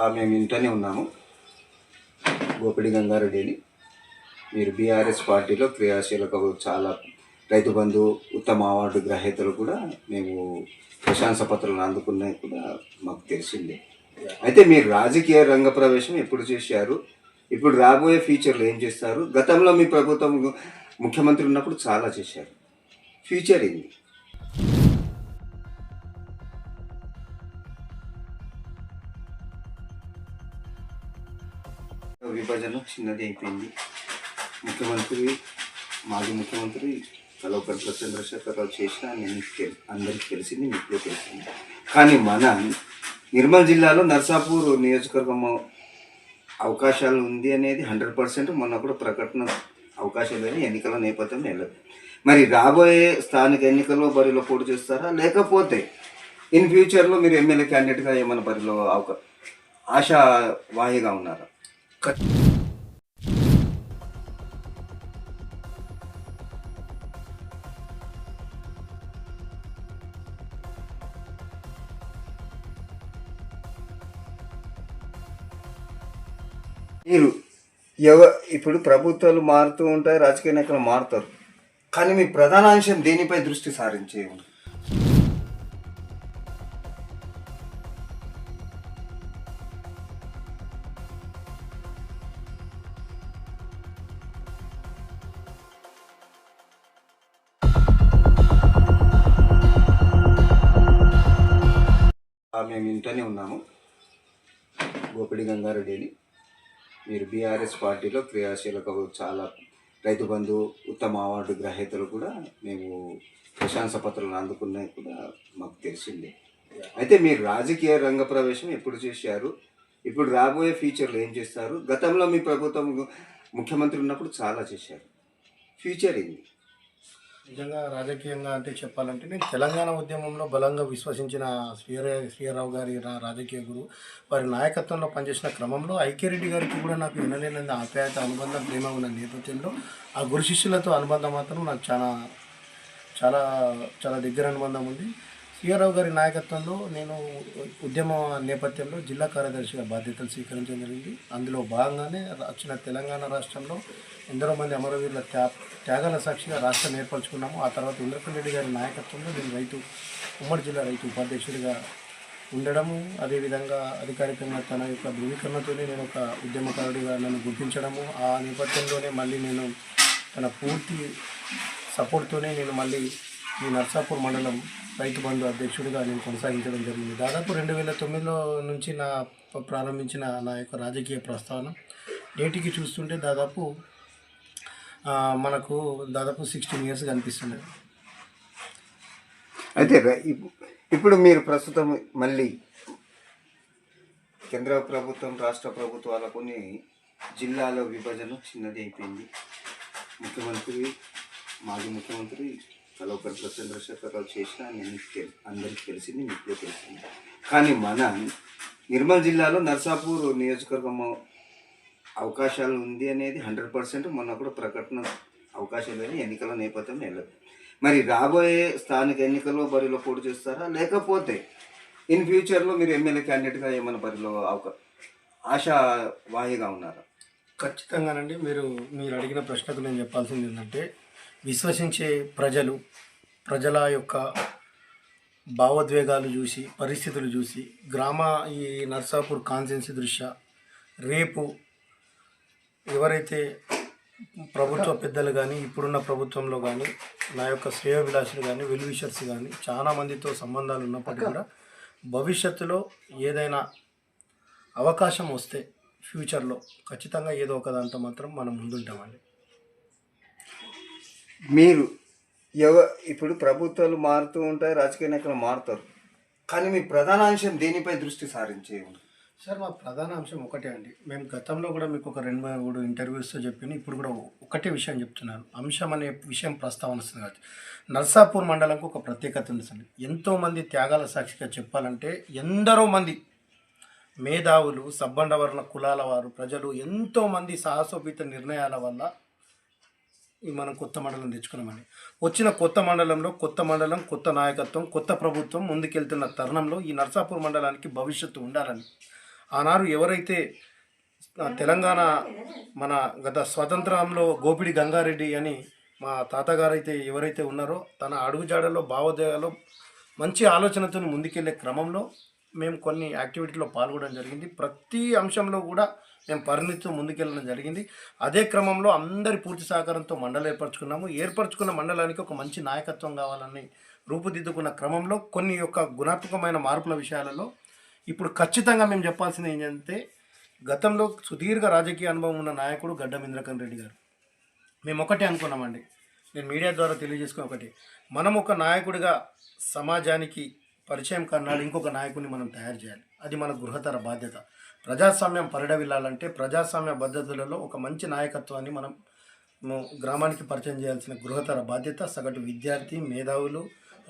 మేము ఇంట్లోనే ఉన్నాము. గోపిడి గంగారెడ్డిని. మీరు బీఆర్ఎస్ పార్టీలో క్రియాశీలక చాలా రైతు బంధు ఉత్తమ అవార్డు గ్రహీతలు కూడా మేము ప్రశంస పత్రాలు అందుకున్నాయి కూడా మాకు తెలిసింది. అయితే మీరు రాజకీయ రంగ ప్రవేశం ఎప్పుడు చేశారు? ఇప్పుడు రాబోయే ఫ్యూచర్లో ఏం చేస్తారు? గతంలో మీ ప్రభుత్వం ముఖ్యమంత్రి ఉన్నప్పుడు చాలా చేశారు. ఫ్యూచర్ ఏంది? విభజన చిన్నది అయిపోయింది. ముఖ్యమంత్రి మాజీ ముఖ్యమంత్రి కలవకట్ల చంద్రశేఖరరావు చేసిన నేను అందరికీ తెలిసింది మీకు తెలిసింది. కానీ మన నిర్మల్ జిల్లాలో నర్సాపూర్ నియోజకవర్గం అవకాశాలు ఉంది అనేది హండ్రెడ్ పర్సెంట్ మొన్న కూడా ప్రకటన అవకాశం లేని ఎన్నికల నేపథ్యం వెళ్ళదు. మరి రాబోయే స్థానిక ఎన్నికల్లో బరిలో పోటీ చేస్తారా? లేకపోతే ఇన్ ఫ్యూచర్లో మీరు ఎమ్మెల్యే క్యాండిడేట్గా ఏమైనా బరిలో అవకా ఆశావాహిగా ఉన్నారా? మీరు ఎవ ఇప్పుడు ప్రభుత్వాలు మారుతూ ఉంటాయి రాజకీయ నాయకులు మారుతారు. కానీ మీ ప్రధాన అంశం దేనిపై దృష్టి సారించే మేము ఇంట్లోనే ఉన్నాము. గోపిడి గంగారెడ్డిని. మీరు బీఆర్ఎస్ పార్టీలో క్రియాశీలక చాలా రైతు బంధు ఉత్తమ అవార్డు గ్రహీతలు కూడా మేము ప్రశంస పత్రాలు అందుకున్నాయి కూడా మాకు తెలిసింది. అయితే మీరు రాజకీయ రంగ ప్రవేశం ఎప్పుడు చేశారు? ఇప్పుడు రాబోయే ఫ్యూచర్లో ఏం చేస్తారు? గతంలో మీ ప్రభుత్వం ముఖ్యమంత్రి ఉన్నప్పుడు చాలా చేశారు. ఫ్యూచర్ ఏంది? నిజంగా రాజకీయంగా అంటే చెప్పాలంటే నేను తెలంగాణ ఉద్యమంలో బలంగా విశ్వసించిన శ్రీరా శ్రీరావు గారి రాజకీయ గురువు. వారి నాయకత్వంలో పనిచేసిన క్రమంలో ఐక్యరెడ్డి గారికి కూడా నాకు వినలేనంత ఆప్యాయత అనుబంధం ప్రేమ ఉన్న నేపథ్యంలో ఆ గురు శిష్యులతో అనుబంధం మాత్రం నాకు చాలా చాలా చాలా దగ్గర అనుబంధం ఉంది. సీఆర్రావు గారి నాయకత్వంలో నేను ఉద్యమ నేపథ్యంలో జిల్లా కార్యదర్శిగా బాధ్యతలు స్వీకరించడం జరిగింది. అందులో భాగంగానే వచ్చిన తెలంగాణ రాష్ట్రంలో ఎందరో మంది అమరవీరుల త్యా త్యాగాల సాక్షిగా రాష్ట్రం ఏర్పరచుకున్నాము. ఆ తర్వాత ఇంద్రకల్ గారి నాయకత్వంలో నేను రైతు ఉమ్మడి జిల్లా రైతు ఉపాధ్యక్షుడిగా ఉండడము అదేవిధంగా అధికారికంగా తన యొక్క ధృవీకరణతోనే నేను ఒక ఉద్యమకారుడిగా నన్ను గుర్తించడము ఆ నేపథ్యంలోనే మళ్ళీ నేను తన పూర్తి సపోర్ట్తోనే నేను మళ్ళీ ఈ నర్సాపూర్ మండలం రైతు బంధు అధ్యక్షుడిగా నేను కొనసాగించడం జరిగింది. దాదాపు రెండు వేల తొమ్మిదిలో నుంచి నా ప్రారంభించిన నా యొక్క రాజకీయ ప్రస్థానం. నేటికి చూస్తుంటే దాదాపు మనకు దాదాపు సిక్స్టీన్ ఇయర్స్ కనిపిస్తున్నాయి. అయితే ఇప్పుడు మీరు ప్రస్తుతం మళ్ళీ కేంద్ర ప్రభుత్వం రాష్ట్ర ప్రభుత్వాల కొన్ని జిల్లాలో విభజన చిన్నది అయిపోయింది ముఖ్యమంత్రి మాజీ ముఖ్యమంత్రి కలవకట్ల చంద్రశేఖరరావు చేసిన నేను అందరికీ తెలిసింది మీకు తెలిసింది. కానీ మన నిర్మల్ జిల్లాలో నర్సాపూర్ నియోజకవర్గం అవకాశాలు ఉంది అనేది హండ్రెడ్ పర్సెంట్ మొన్న కూడా ప్రకటన అవకాశం లేని ఎన్నికల నేపథ్యం వెళ్ళదు మరి రాబోయే స్థానిక ఎన్నికల్లో బరిలో పోటీ చేస్తారా? లేకపోతే ఇన్ ఫ్యూచర్లో మీరు ఎమ్మెల్యే క్యాండిడేట్గా ఏమైనా బరిలో అవకా ఆశావాహిగా ఉన్నారా? ఖచ్చితంగానండి. మీరు మీరు అడిగిన ప్రశ్నకు నేను చెప్పాల్సింది ఏంటంటే విశ్వసించే ప్రజలు ప్రజల యొక్క భావోద్వేగాలు చూసి పరిస్థితులు చూసి గ్రామ ఈ నర్సాపూర్ కాన్సెన్సీ దృష్ట్యా రేపు ఎవరైతే ప్రభుత్వ పెద్దలు కానీ ఇప్పుడున్న ప్రభుత్వంలో కానీ నా యొక్క శ్రేయోభిలాషులు కానీ వెల్విషర్స్ కానీ చాలా మందితో సంబంధాలు ఉన్నప్పటికీ కూడా భవిష్యత్తులో ఏదైనా అవకాశం వస్తే ఫ్యూచర్లో ఖచ్చితంగా ఏదో ఒక దాంతో మాత్రం మనం ముందుంటామండి. మీరు ఎవ ఇప్పుడు ప్రభుత్వాలు మారుతూ ఉంటాయి రాజకీయ నాయకులు మారుతారు. కానీ మీ ప్రధాన అంశం దేనిపై దృష్టి సారించే ఉంది? సార్ మా ప్రధాన అంశం ఒకటే అండి. మేము గతంలో కూడా మీకు ఒక రెండు మూడు ఇంటర్వ్యూస్తో చెప్పాను ఇప్పుడు కూడా ఒకటే విషయం చెప్తున్నాను. అంశం అనే విషయం ప్రస్తావన వస్తుంది కాబట్టి. నర్సాపూర్ మండలంకు ఒక ప్రత్యేకత ఉంది సార్. ఎంతోమంది త్యాగాల సాక్షిగా చెప్పాలంటే ఎందరో మంది మేధావులు సబ్బండవర్ణ కులాల వారు ప్రజలు ఎంతోమంది సాహసోపేత నిర్ణయాల వల్ల మనం కొత్త మండలం తెచ్చుకున్నామండి వచ్చిన కొత్త మండలంలో కొత్త మండలం కొత్త నాయకత్వం కొత్త ప్రభుత్వం ముందుకెళ్తున్న తరుణంలో ఈ నర్సాపూర్ మండలానికి భవిష్యత్తు ఉండాలని. ఆనాడు ఎవరైతే తెలంగాణ మన గత స్వతంత్రంలో గోపిడి గంగారెడ్డి అని మా తాతగారు అయితే ఎవరైతే ఉన్నారో తన అడుగుజాడలో భావోద్వేగాల్లో మంచి ఆలోచనతో ముందుకెళ్ళే క్రమంలో మేము కొన్ని యాక్టివిటీలో పాల్గొనడం జరిగింది. ప్రతి అంశంలో కూడా మేము పరిణితితో ముందుకెళ్ళడం జరిగింది. అదే క్రమంలో అందరి పూర్తి సహకారంతో మండలి ఏర్పరచుకున్నాము. ఏర్పరచుకున్న మండలానికి ఒక మంచి నాయకత్వం కావాలని రూపుదిద్దుకున్న క్రమంలో కొన్ని యొక్క గుణాత్మకమైన మార్పుల విషయాలలో ఇప్పుడు ఖచ్చితంగా మేము చెప్పాల్సింది ఏంటంటే గతంలో సుదీర్ఘ రాజకీయ అనుభవం ఉన్న నాయకుడు గడ్డం ఇంద్రకరణ్ రెడ్డి గారు. మేము ఒకటే అనుకున్నామండి. నేను మీడియా ద్వారా తెలియజేసుకుని ఒకటి. మనం ఒక నాయకుడిగా సమాజానికి పరిచయం కన్నాడు ఇంకొక నాయకుడిని మనం తయారు చేయాలి. అది మన గృహతర బాధ్యత. ప్రజాస్వామ్యం పరిడవిల్లాలంటే ప్రజాస్వామ్య పద్ధతులలో ఒక మంచి నాయకత్వాన్ని మనం గ్రామానికి పరిచయం చేయాల్సిన గృహతర బాధ్యత సగటు విద్యార్థి మేధావులు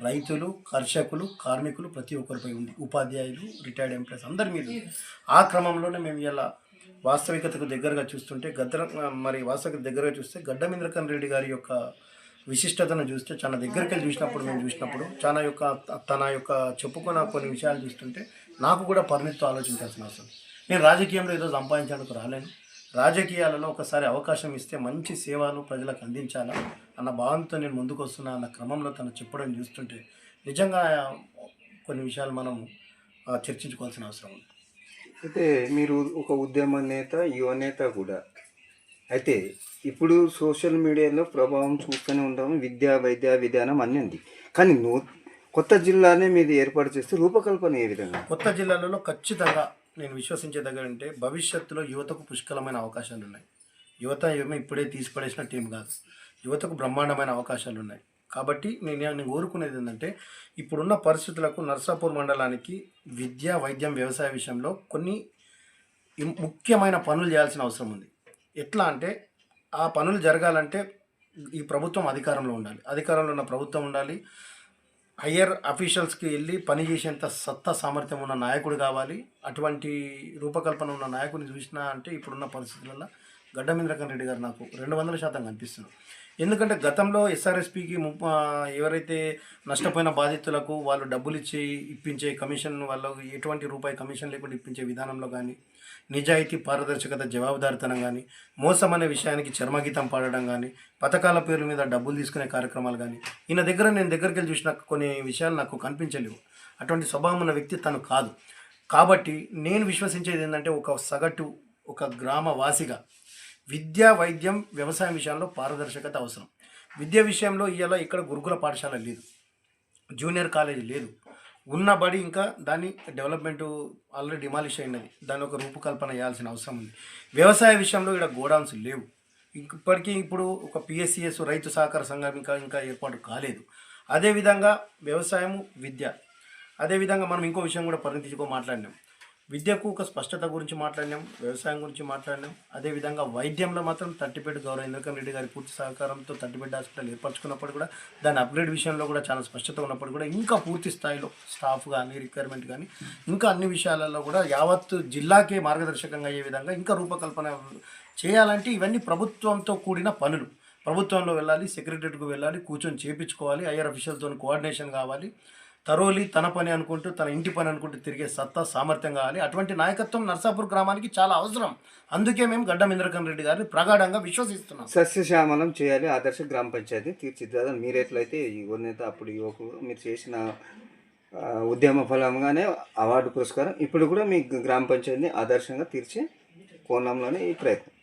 రైతులు కర్షకులు కార్మికులు ప్రతి ఒక్కరిపై ఉంది. ఉపాధ్యాయులు రిటైర్డ్ ఎంప్లాయీస్ అందరి మీద ఆ క్రమంలోనే మేము ఇలా వాస్తవికతకు దగ్గరగా చూస్తుంటే గద్ర మరి వాస్తవికత దగ్గరగా చూస్తే గడ్డమింద్రకన్ రెడ్డి గారి యొక్క విశిష్టతను చూస్తే చాలా దగ్గరికి వెళ్ళి చూసినప్పుడు మేము చూసినప్పుడు చాలా యొక్క తన యొక్క చెప్పుకున్న కొన్ని విషయాలు చూస్తుంటే నాకు కూడా పరిమితితో ఆలోచించాల్సిన అవసరం నేను రాజకీయంలో ఏదో సంపాదించడానికి రాలేను. రాజకీయాలలో ఒకసారి అవకాశం ఇస్తే మంచి సేవలు ప్రజలకు అందించాలా అన్న భావంతో నేను ముందుకు వస్తున్నా అన్న క్రమంలో తను చెప్పడం చూస్తుంటే నిజంగా కొన్ని విషయాలు మనం చర్చించుకోవాల్సిన అవసరం ఉంది. అయితే మీరు ఒక ఉద్యమ నేత యువ నేత కూడా అయితే ఇప్పుడు సోషల్ మీడియాలో ప్రభావం చూస్తూనే ఉంటాము. విద్యా వైద్య విధానం అన్నీ ఉంది. కానీ నూ కొత్త జిల్లానే మీరు ఏర్పాటు చేస్తే రూపకల్పన ఏ విధంగా? కొత్త జిల్లాలలో ఖచ్చితంగా నేను విశ్వసించే దగ్గర అంటే భవిష్యత్తులో యువతకు పుష్కలమైన అవకాశాలు ఉన్నాయి యువత ఏమో ఇప్పుడే తీసిపడేసిన టీం కాదు. యువతకు బ్రహ్మాండమైన అవకాశాలు ఉన్నాయి కాబట్టి నేను నేను కోరుకునేది ఏంటంటే ఇప్పుడున్న పరిస్థితులకు నర్సాపూర్ మండలానికి విద్య వైద్యం వ్యవసాయ విషయంలో కొన్ని ముఖ్యమైన పనులు చేయాల్సిన అవసరం ఉంది. ఎట్లా అంటే ఆ పనులు జరగాలంటే ఈ ప్రభుత్వం అధికారంలో ఉండాలి. అధికారంలో ఉన్న ప్రభుత్వం ఉండాలి. హయ్యర్ అఫీషియల్స్కి వెళ్ళి పనిచేసేంత సత్తా సామర్థ్యం ఉన్న నాయకుడు కావాలి. అటువంటి రూపకల్పన ఉన్న నాయకుడిని చూసినా అంటే ఇప్పుడున్న పరిస్థితులలో గడ్డమింద్రకన్ రెడ్డి గారు నాకు రెండు వందల శాతం కనిపిస్తున్నారు. ఎందుకంటే గతంలో ఎస్ఆర్ఎస్పికి ఎవరైతే నష్టపోయిన బాధితులకు వాళ్ళు డబ్బులు ఇచ్చి ఇప్పించే కమిషన్ వాళ్ళు ఎటువంటి రూపాయి కమిషన్ లేకుండా ఇప్పించే విధానంలో కానీ నిజాయితీ పారదర్శకత జవాబుదారితనం కానీ మోసం అనే విషయానికి చర్మగీతం పాడడం కానీ పథకాల పేర్ల మీద డబ్బులు తీసుకునే కార్యక్రమాలు కానీ ఈయన దగ్గర నేను దగ్గరికి వెళ్ళి చూసిన కొన్ని విషయాలు నాకు కనిపించలేవు. అటువంటి స్వభావం ఉన్న వ్యక్తి తను కాదు. కాబట్టి నేను విశ్వసించేది ఏంటంటే ఒక సగటు ఒక గ్రామ వాసిగా విద్య వైద్యం వ్యవసాయం విషయంలో పారదర్శకత అవసరం. విద్య విషయంలో ఇవాళ ఇక్కడ గురుకుల పాఠశాల లేదు. జూనియర్ కాలేజీ లేదు. ఉన్న బడి ఇంకా దాన్ని డెవలప్మెంట్ ఆల్రెడీ డిమాలిష్ అయినది. దాని ఒక రూపకల్పన చేయాల్సిన అవసరం ఉంది. వ్యవసాయ విషయంలో ఇక్కడ గోడౌన్స్ లేవు. ఇప్పటికీ ఇప్పుడు ఒక పిఎస్సిఎస్ రైతు సహకార సంఘం ఇంకా ఇంకా ఏర్పాటు కాలేదు. అదేవిధంగా వ్యవసాయము విద్య. అదేవిధంగా మనం ఇంకో విషయం కూడా పరిణితికో మాట్లాడినాం. విద్యకు ఒక స్పష్టత గురించి మాట్లాడినాం వ్యవసాయం గురించి మాట్లాడినాం. అదేవిధంగా వైద్యంలో మాత్రం తట్టిపేట గౌరవ ఇంద్రకరణ్ రెడ్డి గారి పూర్తి సహకారంతో తట్టిపేట హాస్పిటల్ ఏర్పరచుకున్నప్పుడు కూడా దాని అప్గ్రేడ్ విషయంలో కూడా చాలా స్పష్టత ఉన్నప్పుడు కూడా ఇంకా పూర్తి స్థాయిలో స్టాఫ్ కానీ రిక్వైర్మెంట్ కానీ ఇంకా అన్ని విషయాలలో కూడా యావత్ జిల్లాకే మార్గదర్శకంగా అయ్యే విధంగా ఇంకా రూపకల్పన చేయాలంటే ఇవన్నీ ప్రభుత్వంతో కూడిన పనులు. ప్రభుత్వంలో వెళ్ళాలి సెక్రటరీకి వెళ్ళాలి కూర్చొని చేపించుకోవాలి ఐఆర్ అఫీషియల్తో కోఆర్డినేషన్ కావాలి. తరోలి తన పని అనుకుంటూ తన ఇంటి పని అనుకుంటూ తిరిగే సత్తా సామర్థ్యం కావాలి. అటువంటి నాయకత్వం నర్సాపూర్ గ్రామానికి చాలా అవసరం. అందుకే మేము గడ్డం ఇంద్రకరణ్ రెడ్డి గారిని ప్రగాఢంగా విశ్వసిస్తున్నాం. సస్యశ్యామలం చేయాలి. ఆదర్శ గ్రామ పంచాయతీ తీర్చిదిద్దాలి మీరు ఎట్లయితే ఈ యువ నేత అప్పుడు యువకులు మీరు చేసిన ఉద్యమ ఫలంగానే అవార్డు పురస్కారం ఇప్పుడు కూడా మీ గ్రామ పంచాయతీని ఆదర్శంగా తీర్చే కోణంలోనే ఈ ప్రయత్నం.